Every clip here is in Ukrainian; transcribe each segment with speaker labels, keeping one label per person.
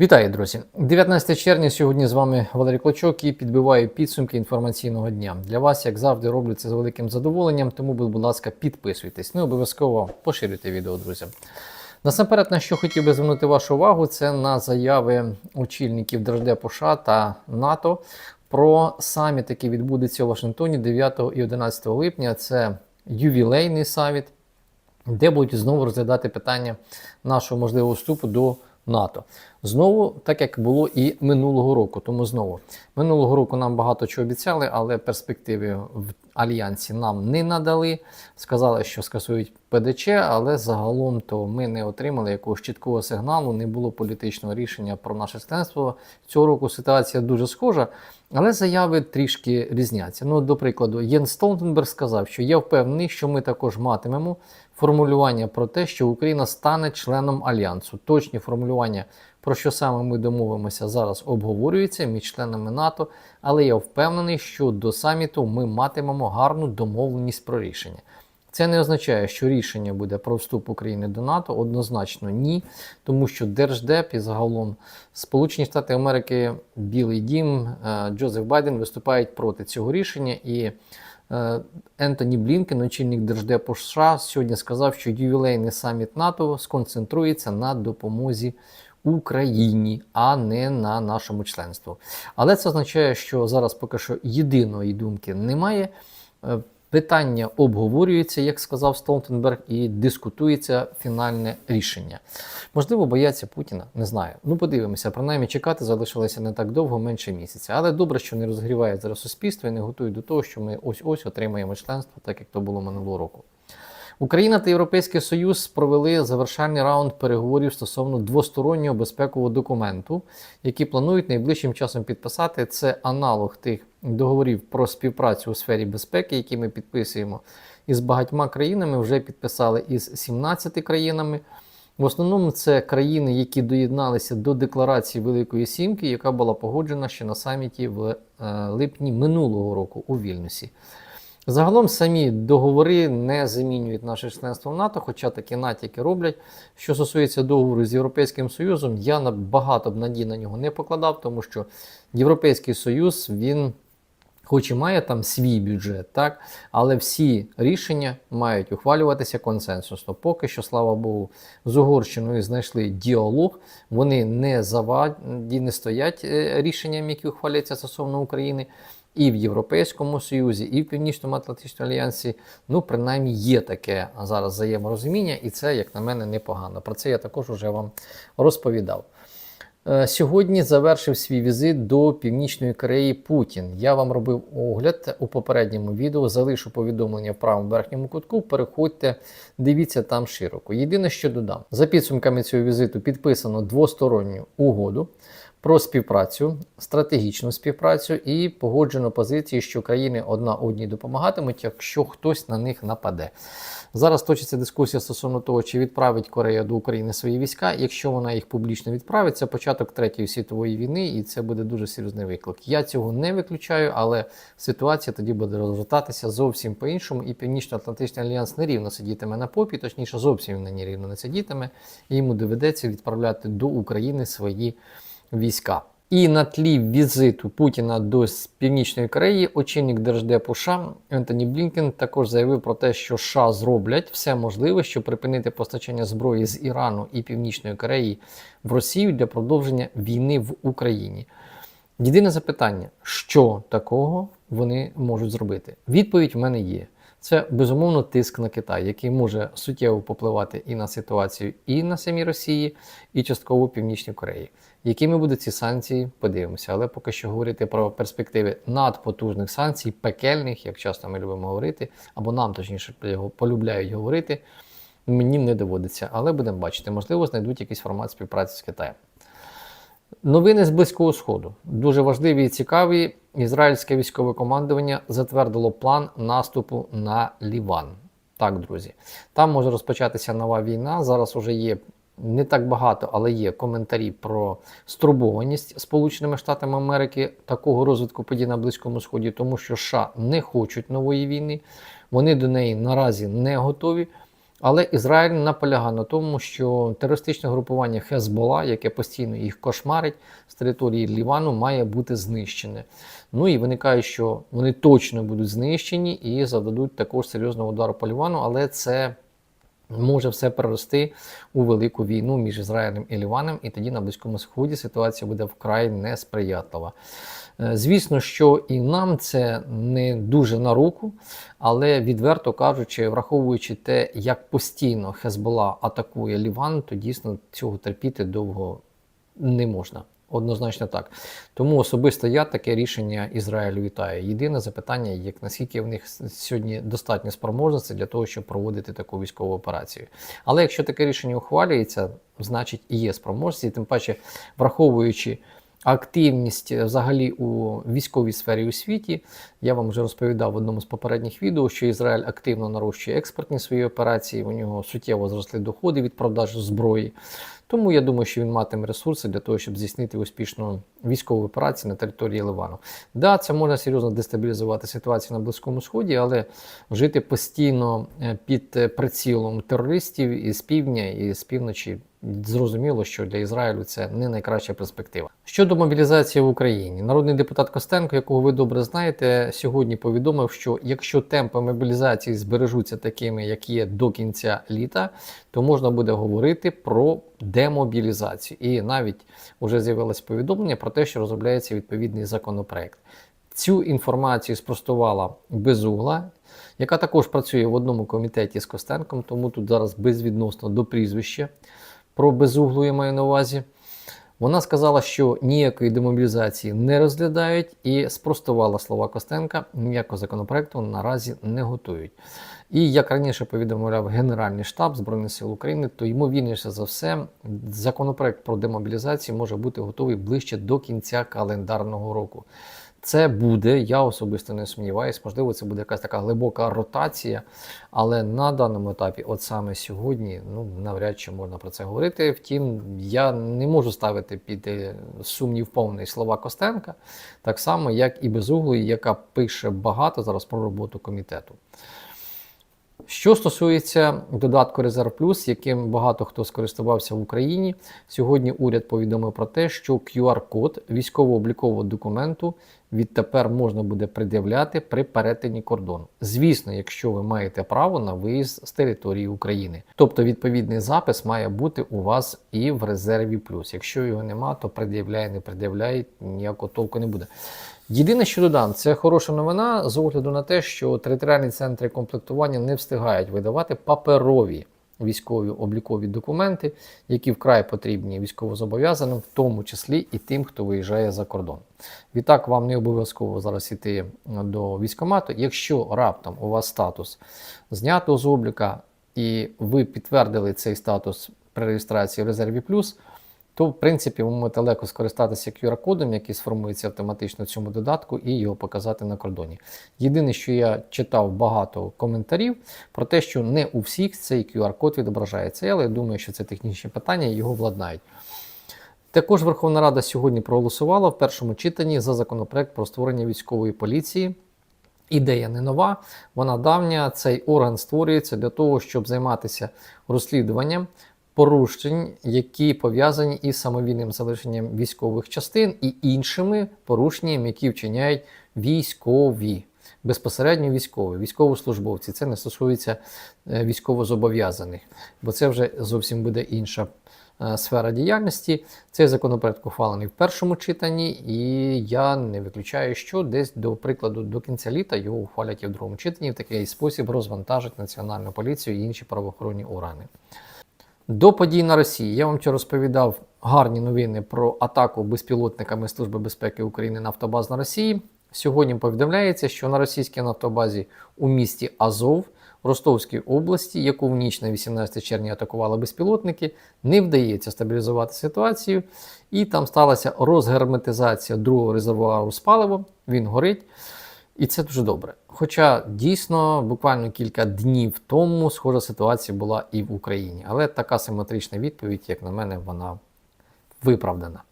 Speaker 1: Вітаю, друзі! 19 червня сьогодні з вами Валерій Клочок і підбиваю підсумки інформаційного дня. Для вас, як завжди, роблю це з великим задоволенням, тому, будь ласка, підписуйтесь. Ну, обов'язково поширюйте відео, друзі. Насамперед, на що хотів би звернути вашу увагу, це на заяви очільників Держдепу США та НАТО про саміт, який відбудеться у Вашингтоні 9 і 11 липня. Це ювілейний саміт, де будуть знову розглядати питання нашого можливого вступу до НАТО. Знову, так як було і минулого року. Тому знову минулого року нам багато чого обіцяли, але перспективи в альянсі нам не надали. Сказали, що скасують ПДЧ, але загалом то ми не отримали якогось чіткого сигналу, не було політичного рішення про наше членство. Цього року ситуація дуже схожа, але заяви трішки різняться. Ну, до прикладу, Єн Столтенберг сказав, що я впевнений, що ми також матимемо формулювання про те, що Україна стане членом альянсу. Точні формулювання. Про що саме ми домовимося зараз обговорюються між членами НАТО, але я впевнений, що до саміту ми матимемо гарну домовленість про рішення. Це не означає, що рішення буде про вступ України до НАТО. Однозначно ні, тому що Держдеп і загалом Сполучені Штати Америки, Білий Дім, е, Джозеф Байден виступають проти цього рішення і. е, Ентоні Блінкен, очільник Держдепу США, сьогодні сказав, що ювілейний саміт НАТО сконцентрується на допомозі Україні, а не на нашому членству. Але це означає, що зараз поки що єдиної думки немає. Питання обговорюється, як сказав Столтенберг, і дискутується фінальне рішення. Можливо, бояться Путіна, не знаю. Ну, подивимося, принаймні чекати залишилося не так довго, менше місяця. Але добре, що не розгрівають зараз суспільство і не готують до того, що ми ось-ось отримаємо членство, так як то було минулого року. Україна та Європейський Союз провели завершальний раунд переговорів стосовно двостороннього безпекового документу, який планують найближчим часом підписати. Це аналог тих договорів про співпрацю у сфері безпеки, які ми підписуємо із багатьма країнами. Вже підписали із 17 країнами. В основному це країни, які доєдналися до декларації Великої Сімки, яка була погоджена ще на саміті в е, липні минулого року у Вільнюсі. Загалом самі договори не замінюють наше членство в НАТО, хоча такі натяки роблять. Що стосується договору з Європейським Союзом, я багато б надій на нього не покладав, тому що Європейський Союз він. Хоч і має там свій бюджет, так, але всі рішення мають ухвалюватися консенсусно. Поки що, слава Богу, з Угорщиною знайшли діалог. Вони не заваді, не стоять е, рішенням, які ухвалюються стосовно України і в Європейському Союзі, і в Північному Атлантичному альянсі. Ну, принаймні, є таке зараз взаєморозуміння, і це, як на мене, непогано. Про це я також вже вам розповідав. Е, Сьогодні завершив свій візит до Північної Кореї Путін. Я вам робив огляд у попередньому відео. Залишу повідомлення в правому верхньому кутку. Переходьте, дивіться там широко. Єдине, що додам, за підсумками цього візиту підписано двосторонню угоду про співпрацю, стратегічну співпрацю і погоджено позиції, що країни одна одній допомагатимуть, якщо хтось на них нападе. Зараз точиться дискусія стосовно того, чи відправить Корея до України свої війська. Якщо вона їх публічно відправить, це початок третьої світової війни, і це буде дуже серйозний виклик. Я цього не виключаю, але ситуація тоді буде розгортатися зовсім по-іншому. І Північно-Атлантичний альянс нерівно сидітиме на попі, точніше, зовсім на рівно не сидітиме, і йому доведеться відправляти до України свої війська. І на тлі візиту Путіна до Північної Кореї очільник Держдепу США Ентоні Блінкен також заявив про те, що США зроблять все можливе, щоб припинити постачання зброї з Ірану і Північної Кореї в Росію для продовження війни в Україні. Єдине запитання, що такого вони можуть зробити? Відповідь в мене є. Це безумовно тиск на Китай, який може суттєво попливати і на ситуацію, і на самій Росії, і частково Північній Кореї. Якими будуть ці санкції, подивимося. Але поки що говорити про перспективи надпотужних санкцій, пекельних, як часто ми любимо говорити, або нам точніше його полюбляють говорити, мені не доводиться. Але будемо бачити, можливо, знайдуть якийсь формат співпраці з Китаєм. Новини з Близького Сходу дуже важливі і цікаві. Ізраїльське військове командування затвердило план наступу на Ліван. Так, друзі, там може розпочатися нова війна. Зараз уже є не так багато, але є коментарі про стурбованість Сполученими Штатами Америки такого розвитку подій на Близькому Сході, тому що США не хочуть нової війни, вони до неї наразі не готові. Але Ізраїль наполягає на тому, що терористичне групування Хезбола, яке постійно їх кошмарить з території Лівану, має бути знищене. Ну і виникає, що вони точно будуть знищені і завдадуть також серйозного удару по Лівану, але це може все перерости у велику війну між Ізраїлем і Ліваном, і тоді на Близькому Сході ситуація буде вкрай несприятлива. Е, Звісно, що і нам це не дуже на руку, але відверто кажучи, враховуючи те, як постійно Хезбола атакує Ліван, то дійсно цього терпіти довго не можна. Однозначно так. Тому особисто я таке рішення Ізраїлю вітаю. Єдине запитання, як наскільки в них сьогодні достатньо спроможності для того, щоб проводити таку військову операцію. Але якщо таке рішення ухвалюється, значить і є спроможності, і тим паче враховуючи активність е, взагалі у військовій сфері у світі. Я вам вже розповідав в одному з попередніх відео, що Ізраїль активно нарощує експортні свої операції. У нього суттєво зросли доходи від продажу зброї. Тому я думаю, що він матиме ресурси для того, щоб здійснити успішну військову операцію на території Ливану. Да, це може серйозно дестабілізувати ситуацію на Близькому Сході, але жити постійно е, під е, прицілом терористів із півдня і з півночі. Зрозуміло, що для Ізраїлю це не найкраща перспектива. Щодо мобілізації в Україні, народний депутат Костенко, якого ви добре знаєте, сьогодні повідомив, що якщо темпи мобілізації збережуться такими, як є до кінця літа, то можна буде говорити про демобілізацію. І навіть вже з'явилось повідомлення про те, що розробляється відповідний законопроект. Цю інформацію спростувала Безугла, яка також працює в одному комітеті з Костенком, тому тут зараз безвідносно до прізвища. Про безуглу я маю на увазі. Вона сказала, що ніякої демобілізації не розглядають і спростувала слова Костенка, ніякого законопроекту наразі не готують. І як раніше повідомляв Генеральний штаб Збройних сил України, то ймовірніше за все, законопроект про демобілізацію може бути готовий ближче до кінця календарного року. Це буде, я особисто не сумніваюся, можливо, це буде якась така глибока ротація, але на даному етапі, от саме сьогодні, ну навряд чи можна про це говорити. Втім, я не можу ставити під е, сумнів повний слова Костенка, так само, як і Безуглої, яка пише багато зараз про роботу комітету. Що стосується додатку Резерв Плюс, яким багато хто скористувався в Україні, сьогодні уряд повідомив про те, що QR-код військово-облікового документу відтепер можна буде пред'являти при перетині кордону. Звісно, якщо ви маєте право на виїзд з території України. Тобто відповідний запис має бути у вас і в резерві плюс. Якщо його нема, то пред'являє, не пред'являє, ніякого толку не буде. Єдине, що додам, це хороша новина з огляду на те, що територіальні центри комплектування не встигають видавати паперові військові облікові документи, які вкрай потрібні військовозобов'язаним, в тому числі і тим, хто виїжджає за кордон. Відтак, вам не обов'язково зараз йти до військомату. Якщо раптом у вас статус знято з обліка, і ви підтвердили цей статус при реєстрації в резерві плюс то в принципі ви можете легко скористатися QR-кодом, який сформується автоматично в цьому додатку, і його показати на кордоні. Єдине, що я читав багато коментарів про те, що не у всіх цей QR-код відображається, але я думаю, що це технічні питання, його владнають. Також Верховна Рада сьогодні проголосувала в першому читанні за законопроект про створення військової поліції. Ідея не нова, вона давня. Цей орган створюється для того, щоб займатися розслідуванням порушень, які пов'язані із самовільним залишенням військових частин і іншими порушеннями, які вчиняють військові. Безпосередньо військові, військовослужбовці. Це не стосується е, військовозобов'язаних, бо це вже зовсім буде інша е, сфера діяльності. Цей законопроект ухвалений в першому читанні, і я не виключаю, що десь до прикладу до кінця літа його ухвалять і в другому читанні. В такий спосіб розвантажить національну поліцію і інші правоохоронні органи. До подій на Росії я вам вчора розповідав гарні новини про атаку безпілотниками Служби безпеки України Нафтобаз на Росії. Сьогодні повідомляється, що на російській нафтобазі у місті Азов Ростовській області, яку в ніч на 18 червня атакували безпілотники, не вдається стабілізувати ситуацію, і там сталася розгерметизація другого резервуару з паливом. Він горить. І це дуже добре. Хоча дійсно буквально кілька днів тому схожа ситуація була і в Україні. Але така симетрична відповідь, як на мене, вона виправдана.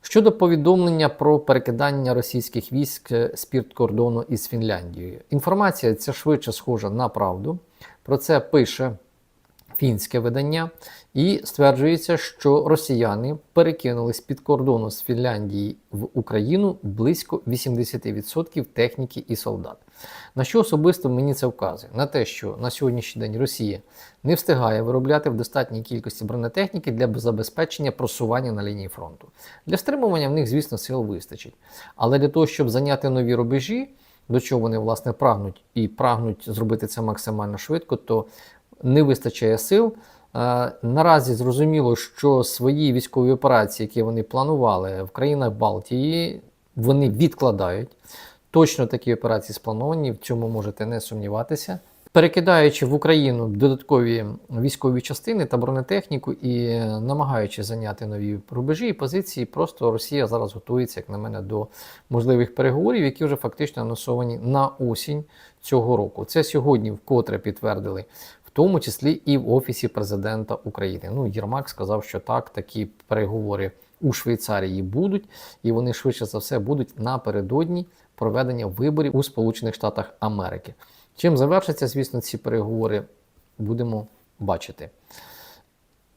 Speaker 1: Щодо повідомлення про перекидання російських військ з кордону із Фінляндією, інформація ця швидше схожа на правду. Про це пише фінське видання, і стверджується, що росіяни перекинули з під кордону з Фінляндії в Україну близько 80% техніки і солдат. На що особисто мені це вказує? На те, що на сьогоднішній день Росія не встигає виробляти в достатній кількості бронетехніки для забезпечення просування на лінії фронту. Для стримування в них, звісно, сил вистачить. Але для того, щоб зайняти нові рубежі, до чого вони власне прагнуть і прагнуть зробити це максимально швидко, то не вистачає сил. Е, Наразі зрозуміло, що свої військові операції, які вони планували в країнах Балтії, вони відкладають. Точно такі операції сплановані, в цьому можете не сумніватися. Перекидаючи в Україну додаткові військові частини та бронетехніку і намагаючись зайняти нові рубежі і позиції, просто Росія зараз готується, як на мене, до можливих переговорів, які вже фактично анонсовані на осінь цього року. Це сьогодні вкотре підтвердили тому числі і в Офісі президента України. Ну, Єрмак сказав, що так, такі переговори у Швейцарії будуть, і вони швидше за все будуть напередодні проведення виборів у Сполучених Штатах Америки. Чим завершаться, звісно, ці переговори будемо бачити.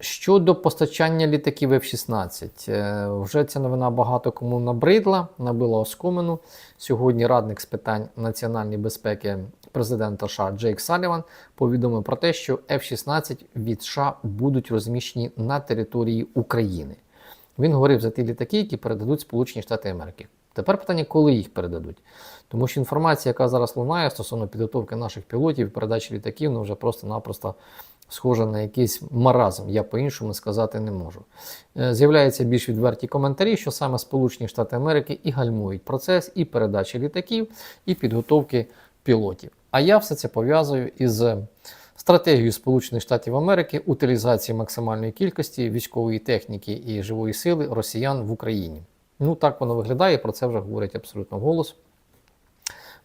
Speaker 1: Щодо постачання літаків F-16, е, вже ця новина багато кому набридла, набила оскомину. Сьогодні радник з питань національної безпеки президента США Джейк Саліван повідомив про те, що F-16 від США будуть розміщені на території України. Він говорив за ті літаки, які передадуть Сполучені Штати Америки. Тепер питання, коли їх передадуть. Тому що інформація, яка зараз лунає стосовно підготовки наших пілотів передачі літаків, ну вже просто-напросто схожа на якийсь маразм. Я по-іншому сказати не можу. Е, З'являються більш відверті коментарі, що саме Сполучені Штати Америки і гальмують процес і передачі літаків, і підготовки пілотів. А я все це пов'язую із стратегією Сполучених Штатів Америки утилізації максимальної кількості військової техніки і живої сили росіян в Україні. Ну так воно виглядає, про це вже говорять абсолютно голос.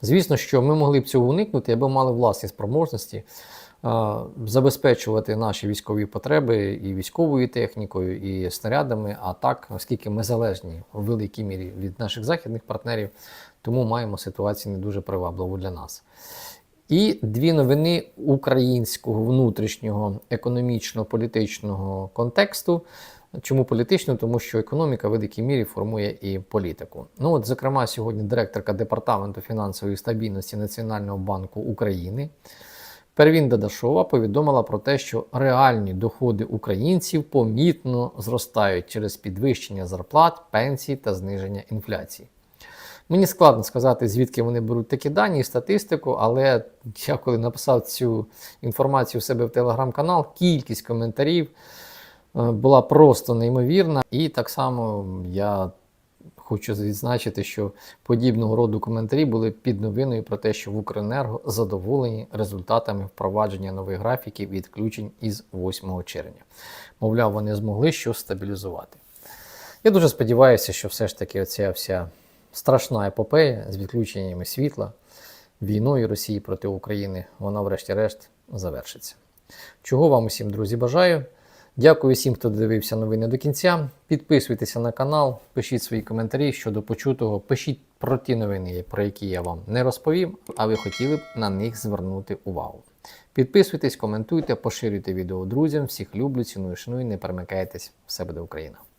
Speaker 1: Звісно, що ми могли б цього уникнути, аби мали власні спроможності е, забезпечувати наші військові потреби і військовою технікою, і снарядами. А так, оскільки ми залежні в великій мірі від наших західних партнерів, тому маємо ситуацію не дуже привабливу для нас. І дві новини українського внутрішнього економічно-політичного контексту. Чому політично? Тому що економіка в великій мірі формує і політику. Ну от, зокрема, сьогодні директорка департаменту фінансової стабільності Національного банку України Первін Дадашова повідомила про те, що реальні доходи українців помітно зростають через підвищення зарплат, пенсій та зниження інфляції. Мені складно сказати, звідки вони беруть такі дані і статистику, але я коли написав цю інформацію в себе в телеграм-канал, кількість коментарів е, була просто неймовірна. І так само я хочу відзначити, що подібного роду коментарі були під новиною про те, що в Укренерго задоволені результатами впровадження нових графіків відключень із 8 червня. Мовляв, вони змогли щось стабілізувати. Я дуже сподіваюся, що все ж таки оця вся страшна епопея з відключеннями світла, війною Росії проти України, вона, врешті-решт, завершиться. Чого вам усім, друзі, бажаю. Дякую всім, хто дивився новини до кінця. Підписуйтеся на канал, пишіть свої коментарі щодо почутого, пишіть про ті новини, про які я вам не розповім, а ви хотіли б на них звернути увагу. Підписуйтесь, коментуйте, поширюйте відео друзям. Всіх люблю, ціную, шаную, не перемикайтесь. Все буде Україна!